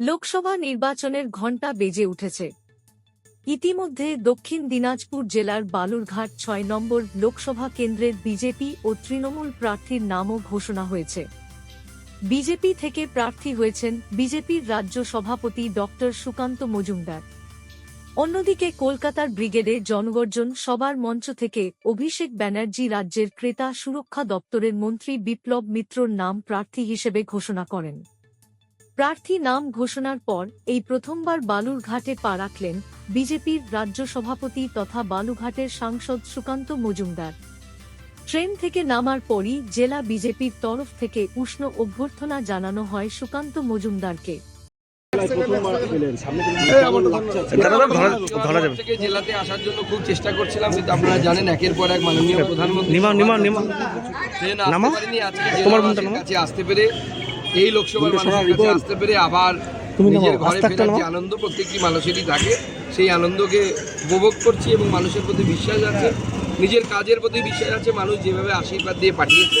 লোকসভা নির্বাচনের ঘণ্টা বেজে উঠেছে। ইতিমধ্যে দক্ষিণ দিনাজপুর জেলার বালুরঘাট ছয় নম্বর লোকসভা কেন্দ্রের বিজেপি ও তৃণমূল প্রার্থীর নামও ঘোষণা হয়েছে। বিজেপি থেকে প্রার্থী হয়েছেন বিজেপির রাজ্য সভাপতি ডক্টর সুকান্ত মজুমদার। অন্যদিকে কলকাতার ব্রিগেডে জনগর্জন সবার মঞ্চ থেকে অভিষেক ব্যানার্জি রাজ্যের ক্রেতা সুরক্ষা দপ্তরের মন্ত্রী বিপ্লব মিত্রর নাম প্রার্থী হিসেবে ঘোষণা করেন। প্রার্থী নাম ঘোষণার পর এই প্রথমবার বালুরঘাটে পা রাখলেন বিজেপির রাজ্য সভাপতি তথা বালুঘাটের সাংসদ সুকান্ত মজুমদার। ট্রেন থেকে নামার পরই জেলা বিজেপির তরফ থেকে উষ্ণ অভ্যর্থনা জানানো হয় সুকান্ত মজুমদারকে। জেলাতে আসার জন্য খুব চেষ্টা করছিলাম কিন্তু আপনারা জানেন একের পর এক মাননীয় প্রধানমন্ত্রী নিমা নিমা নিমা ট্রেন নামা? আসতে পারেনি আজকে আসতে পেরে এই লোকসভার মানুষের কাছে আসতে পেরে আবার নিজের ঘরে ফেরার যে আনন্দ প্রত্যেকটি মানুষেরই থাকে সেই আনন্দকে উপভোগ করছি এবং মানুষের প্রতি বিশ্বাস আছে। নিজের কাজের প্রতি বিশ্বাস আছে মানুষ যেভাবে আশীর্বাদ দিয়ে পাঠিয়েছে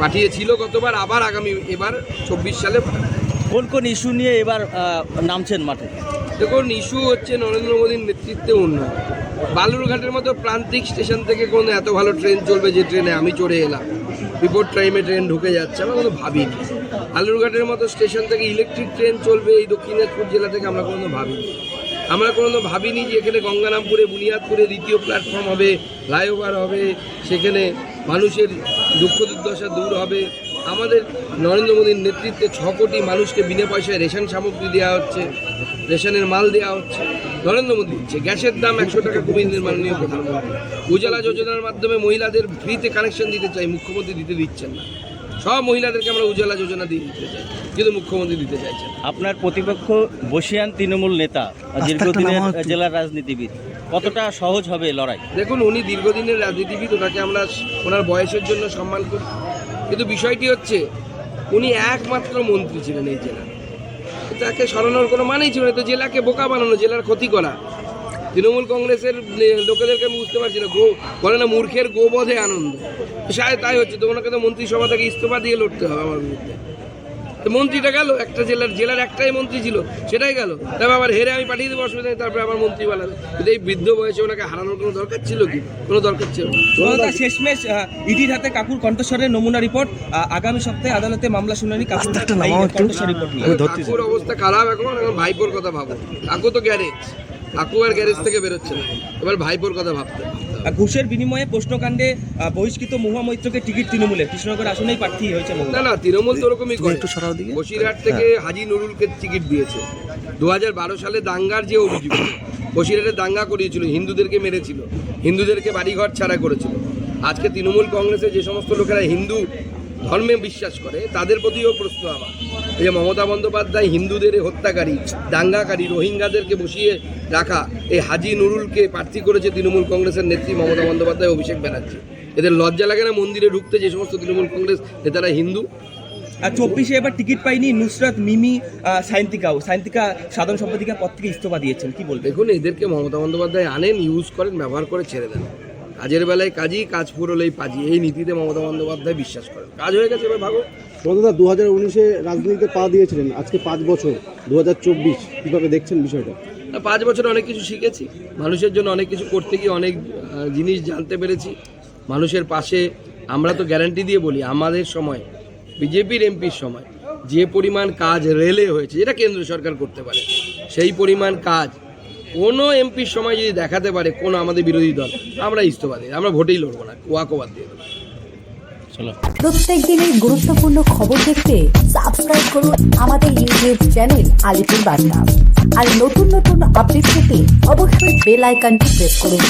পাঠিয়েছিল গতবার আবার আগামী এবার চব্বিশ সালে কোন কোন ইস্যু নিয়ে এবার নামছেন মাঠে? দেখুন ইস্যু হচ্ছে নরেন্দ্র মোদীর নেতৃত্বে উন্নয়ন। বালুরঘাটের মতো প্রান্তিক স্টেশন থেকে কোনো এত ভালো ট্রেন চলবে যে ট্রেনে আমি চড়ে এলাম। বিপদ টাইমে ট্রেন ঢুকে যাচ্ছে আমরা কোনো ভাবিনি। বালুরঘাটের মতো স্টেশন থেকে ইলেকট্রিক ট্রেন চলবে এই দক্ষিণ দিনাজপুর জেলা থেকে আমরা কোনো ভাবিনি। আমরা কোনো ভাবিনি যে এখানে গঙ্গারামপুরে, বুনিয়াদপুরে দ্বিতীয় প্ল্যাটফর্ম হবে ফ্লাইওভার হবে, সেখানে মানুষের দুঃখ দুর্দশা দূর হবে। আমাদের নরেন্দ্র মোদীর নেতৃত্বে ছ কোটি মানুষকে বিনা পয়সায় রেশন সামগ্রী দেওয়া হচ্ছে, রেশনের মাল দেওয়া হচ্ছে। নরেন্দ্র মোদী দিচ্ছে গ্যাসের দাম একশো টাকা কমিয়ে দিলেন মাননীয় প্রধানমন্ত্রী। উজালা যোজনার মাধ্যমে মহিলাদের ফ্রিতে কানেকশন দিতে চাই, মুখ্যমন্ত্রী দিতে দিচ্ছেন না। সব মহিলাদেরকে আমরা উজালা যোজনা দিয়ে দিতে চাই কিন্তু মুখ্যমন্ত্রী দিতে চাইছেন আপনার প্রতিপক্ষ বসিয়ান তৃণমূল নেতা দীর্ঘদিনের জেলার রাজনীতিবিদ কতটা সহজ হবে লড়াই? দেখুন উনি দীর্ঘদিনের রাজনীতিবিদ ওনাকে আমরা ওনার বয়সের জন্য সম্মান করি। কিন্তু বিষয়টি হচ্ছে উনি একমাত্র মন্ত্রী ছিলেন এই জেলার। তাকে সরানোর কোনো মানেই ছিল না। তো জেলাকে বোকা বানানো জেলার ক্ষতি করা তৃণমূল কংগ্রেসের লোকেদেরকে আমি বুঝতে পারছি না। গো বলে না মূর্খের গোবধে আনন্দ। সায় তাই হচ্ছে তো ওনাকে তো মন্ত্রিসভা থেকে ইস্তফা দিয়ে লড়তে হবে আমার বিরুদ্ধে। তো মন্ত্রীটা গেল একটা জেলার জেলার একটাই মন্ত্রী ছিল সেটাই গেল। তারপর আবার হেরে আমি পাঠিয়ে দেবো অসুবিধা নেই তারপরে আবার মন্ত্রী বানাবে কিন্তু এই বৃদ্ধ বয়সে ওনাকে হারানোর কোনো দরকার ছিল কি? কোনো দরকার ছিল শেষমেশ ইডির হাতে কাকুর কণ্ঠস্বরের নমুনা রিপোর্ট। আগামী সপ্তাহে আদালতে মামলা শুনানি কাকুর। কণ্ঠস্বর রিপোর্ট নিয়ে। অবস্থা খারাপ এখন এখন ভাইপোর কথা ভাবো। কাকু তো গ্যারেজ। কাকু আর গ্যারেজ থেকে বেরোচ্ছে না। এবার ভাইপোর কথা ভাবতে। ঘুষের বিনিময়ে প্রশ্নকাণ্ডে বহিষ্কৃত মহুয়া মৈত্রকে টিকিট তৃণমূলে কৃষ্ণনগর আসনেই প্রার্থী হয়েছে না না তৃণমূল তো ওরকমই করে। একটু সরাও দিকে। বসিরহাট থেকে হাজি নুরুলকে টিকিট দিয়েছে। দু হাজার বারো সালে দাঙ্গার যে অভিযোগ বসিরহাটে দাঙ্গা করিয়েছিল হিন্দুদেরকে মেরেছিল হিন্দুদেরকে বাড়িঘর ছাড়া করেছিল। আজকে তৃণমূল কংগ্রেসে যে সমস্ত লোকেরা হিন্দু ধর্মে বিশ্বাস করে তাদের প্রতিও প্রশ্ন আমার। এই যে মমতা বন্দ্যোপাধ্যায় হিন্দুদের হত্যাকারী দাঙ্গাকারী রোহিঙ্গাদেরকে বসিয়ে রাখা এই হাজি নুরুলকে প্রার্থী করেছে তৃণমূল কংগ্রেসের নেত্রী মমতা বন্দ্যোপাধ্যায় অভিষেক ব্যানার্জি। এদের লজ্জা লাগে না মন্দিরে ঢুকতে যে সমস্ত তৃণমূল কংগ্রেস নেতারা হিন্দু? আর চব্বিশে এবার টিকিট পাইনি নুসরাত মিমি সায়ন্তিকাও সায়ন্তিকা সাধারণ সম্পাদিকা পদ থেকে ইস্তফা দিয়েছেন। কি বলবেন? দেখুন এদেরকে মমতা বন্দ্যোপাধ্যায় আনেন ইউজ করেন ব্যবহার করে ছেড়ে দেন। কাজের বেলায় কাজই কাজ পুরোলেই পাজি। এই নীতিতে মমতা বন্দ্যোপাধ্যায় বিশ্বাস করেন। কাজ হয়ে গেছে এবার ভাগো। দাদা দু হাজার উনিশে রাজনীতিতে পা দিয়েছিলেন আজকে পাঁচ বছর। দু হাজার চব্বিশ কীভাবে দেখছেন বিষয়টা? পাঁচ বছর অনেক কিছু শিখেছি। মানুষের জন্য অনেক কিছু করতে গিয়ে অনেক জিনিস জানতে পেরেছি। মানুষের পাশে আমরা তো গ্যারান্টি দিয়ে বলি আমাদের সময় বিজেপির এমপির সময় যে পরিমাণ কাজ রেলে হয়েছে যেটা কেন্দ্র সরকার করতে পারে সেই পরিমাণ কাজ কোনো এমপির সময় যদি দেখাতে পারে কোনো আমাদের বিরোধী দল আমরা ইস্তফা দিই আমরা ভোটেই লড়বো না কোয়াকোবাদ দিয়ে দেবো। চলো। প্রত্যেক দিনের গুরুত্বপূর্ণ খবর দেখতে সাবস্ক্রাইব করুন আমাদের ইউটিউব চ্যানেল আলিপুর বার্তা। আর নতুন নতুন আপডেট পেতে অবশ্যই বেল আইকনটি প্রেস করুন।